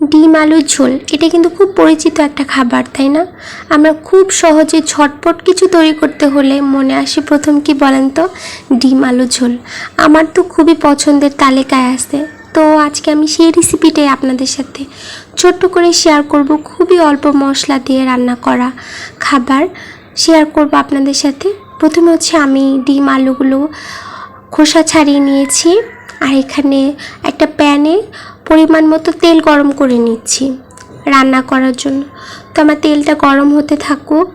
ডিম আলুর ঝোল, এটা কিন্তু খুব পরিচিত একটা খাবার, তাই না? আমরা খুব সহজে ঝটপট কিছু তৈরি করতে হলে মনে আসে প্রথম কি বলেন তো? ডিম আলু ঝোল। আমার তো খুবই পছন্দের তালিকায় আছে। তো আজকে আমি সেই রেসিপিটাই আপনাদের সাথে ছোট্ট করে শেয়ার করব খুবই অল্প মশলা দিয়ে রান্না করা খাবার। শেয়ার করব আপনাদের সাথে। প্রথমে হচ্ছে আমি ডিম আলুগুলো খোসা ছাড়িয়ে নিয়েছি। আর এখানে একটা প্যানে পরিমাণ মতো তেল গরম করে নিচ্ছি রান্না করার জন্য। তো আমার তেলটা গরম হতে থাকুক।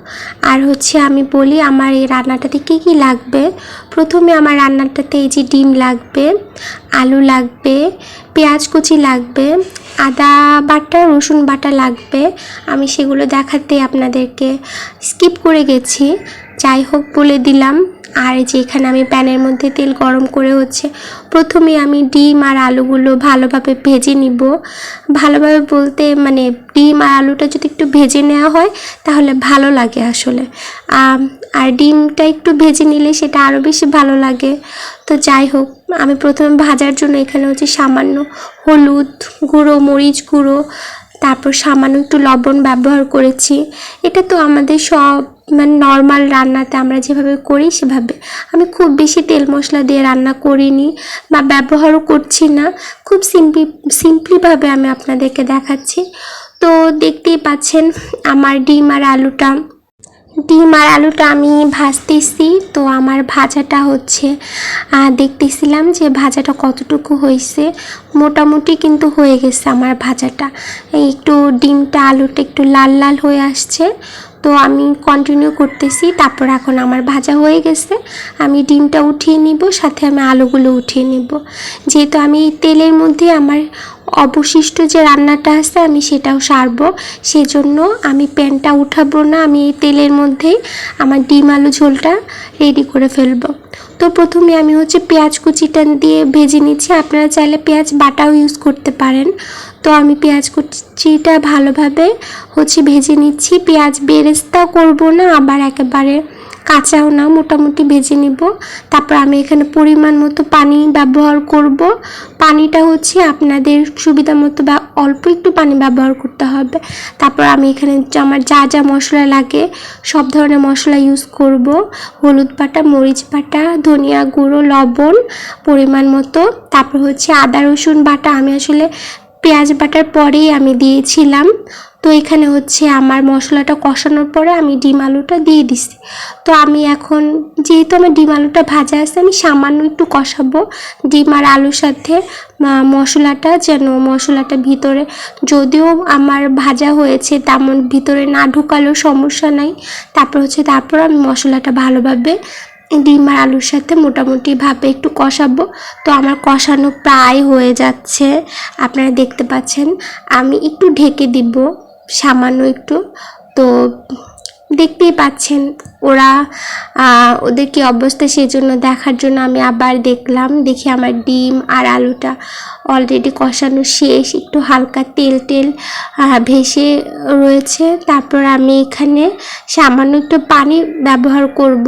আর হচ্ছে আমি বলি আমার এই রান্নাটাতে কী কী লাগবে? প্রথমে আমার রান্নাটাতে এই যে ডিম লাগবে, আলু লাগবে, পেঁয়াজ কুচি লাগবে, আদা বাটা, রসুন বাটা লাগবে। আমি সেগুলো দেখাতে আপনাদেরকে স্কিপ করে গেছি। যাই হোক বলে দিলাম। আর যে এখানে আমি প্যানের মধ্যে তেল গরম করে হচ্ছে প্রথমে আমি ডিম আর আলুগুলো ভালোভাবে ভেজে নিব। ভালোভাবে বলতে মানে ডিম আর আলুটা যদি একটু ভেজে নেওয়া হয় তাহলে ভালো লাগে আসলে। আর ডিমটা একটু ভেজে নিলে সেটা আরও বেশি ভালো লাগে। তো যাই হোক, আমি প্রথমে ভাজার জন্য এখানে হচ্ছে সামান্য হলুদ গুঁড়ো, মরিচ গুঁড়ো তারপর সামান্য একটু লবণ ব্যবহার করেছি। এটা তো আমাদের সব মানে নর্মাল রান্নাতে আমরা যেভাবে করি সেভাবে। আমি খুব বেশি তেল মশলা দিয়ে রান্না করিনি বা ব্যবহারও করছি না। খুব সিম্পলি সিম্পলিভাবে আমি আপনাদেরকে দেখাচ্ছি। তো দেখতেই পাচ্ছেন আমার ডিম আর আলুটা ডিম আর আলুটা আমি ভাজতেছি। তো আমার ভাজাটা হচ্ছে দেখতেছিলাম যে ভাজাটা কতটুকু হয়েছে। মোটামুটি কিন্তু হয়ে গেছে আমার ভাজাটা। একটু ডিমটা, আলুটা একটু লাল লাল হয়ে আসছে। তো আমি কন্টিনিউ করতেছি, তারপর এখন আমার ভাজা হয়ে গেছে। আমি ডিমটা উঠিয়ে নিব, সাথে আমি আলুগুলো উঠিয়ে নিব। যেহেতু আমি তেলের মধ্যে আমার অবশিষ্ট যে রান্নাটা আছে, আমি সেটাও সারবো। সেজন্য আমি প্যানটা উঠাবো না, আমি এই তেলের মধ্যেই আমার ডিম আলু ঝোলটা রেডি করে ফেলব। তো প্রথমে আমি হচ্ছে পেঁয়াজ কুচিটা দিয়ে ভেজে নিচ্ছি। আপনারা চাইলে পেঁয়াজ বাটাও ইউজ করতে পারেন। তো আমি পেঁয়াজ কুচিটা ভালোভাবে হচ্ছে ভেজে নিচ্ছি। পেঁয়াজ বেরেস্তাও করব না, আবার একেবারে কাঁচাও না, মোটামুটি ভেজে নিব। তারপর আমি এখানে পরিমাণ মতো পানি ব্যবহার করব। পানিটা হচ্ছে আপনাদের সুবিধা মতো বা অল্প একটু পানি ব্যবহার করতে হবে। তারপর আমি এখানে আমার যা যা মশলা লাগে, সব ধরনের মশলা ইউজ করব। হলুদ বাটা, মরিচ বাটা, ধনিয়া গুঁড়ো, লবণ পরিমাণ মতো। তারপর হচ্ছে আদা রসুন বাটা, আমি আসলে পেঁয়াজ বাটার পরেই আমি দিয়েছিলাম। তো এখানে হচ্ছে আমার মশলাটা কষানোর পরে আমি ডিম আলুটা দিয়ে দিছি। তো আমি এখন, যেহেতু আমার ডিম আলুটা ভাজা আছে, আমি সামান্য একটু কষাবো। ডিম আর আলুর সাথে মশলাটা যেন মশলাটা ভিতরে, যদিও আমার ভাজা হয়েছে, তেমন ভিতরে না ঢুকালেও সমস্যা নাই। তারপর হচ্ছে, তারপর আমি মশলাটা ভালোভাবে ডিম আর আলুর সাথে মোটামুটিভাবে একটু কষাবো। তো আমার কষানো প্রায় হয়ে যাচ্ছে। আপনারা দেখতে পাচ্ছেন, আমি একটু ঢেকে দিব, সামান্য একটু। তো দেখতেই পাচ্ছেন, ওরা ওদের কি অবস্থা সেই জন্য দেখার জন্য আমি আবার দেখলাম। দেখি আমার ডিম আর আলুটা অলরেডি কষানো শেষ। একটু হালকা তেল টেল ভেসে রয়েছে। তারপর আমি এখানে সামান্য একটু পানি ব্যবহার করব।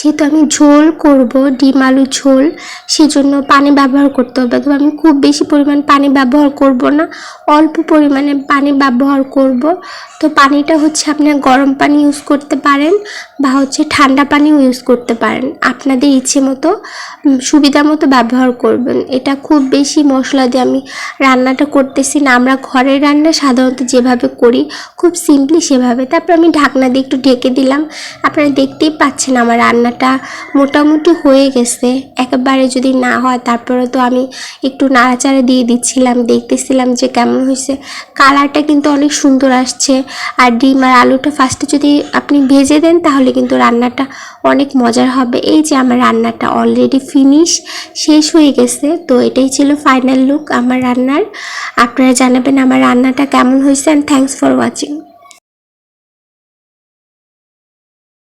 যেহেতু আমি ঝোল করব, ডিম আলু ঝোল, সেজন্য পানি ব্যবহার করতে হবে। তবে আমি খুব বেশি পরিমাণ পানি ব্যবহার করব না, অল্প পরিমাণে পানি ব্যবহার করব। তো পানিটা হচ্ছে আপনার গরম পানি ইউজ করতে পারেন বা হচ্ছে ঠান্ডা পানিও ইউজ করতে পারেন। আপনাদের ইচ্ছে মতো সুবিধা মতো ব্যবহার করবেন। এটা খুব বেশি মশলা দিয়ে আমি রান্নাটা করতেছি না। আমরা ঘরের রান্না সাধারণত যেভাবে করি, খুব সিম্পলি সেভাবে। তারপর আমি ঢাকনা দিয়ে একটু ঢেকে দিলাম। আপনারা দেখতেই পাচ্ছেন আমার রান্নাটা মোটামুটি হয়ে গেছে। একেবারে যদি না হয় তারপরে তো আমি একটু নাড়াচাড়া দিয়ে দিচ্ছিলাম, দেখতেছিলাম যে কেমন হয়েছে। কালারটা কিন্তু অনেক সুন্দর আসছে। আর ডিম আর আলুটা ফার্স্টে যদি আপনি ভেজে দেন, তাহলে কিন্তু রান্নাটা অনেক মজার হবে। এই যে আমার রান্নাটা অলরেডি ফিনিশ শেষ হয়ে গেছে। তো এটাই ছিল ফাইনাল লুক আমার রান্নার। আপনারা জানাবেন আমার রান্নাটা কেমন হয়েছে অ্যান্ড থ্যাংকস ফর ওয়াচিং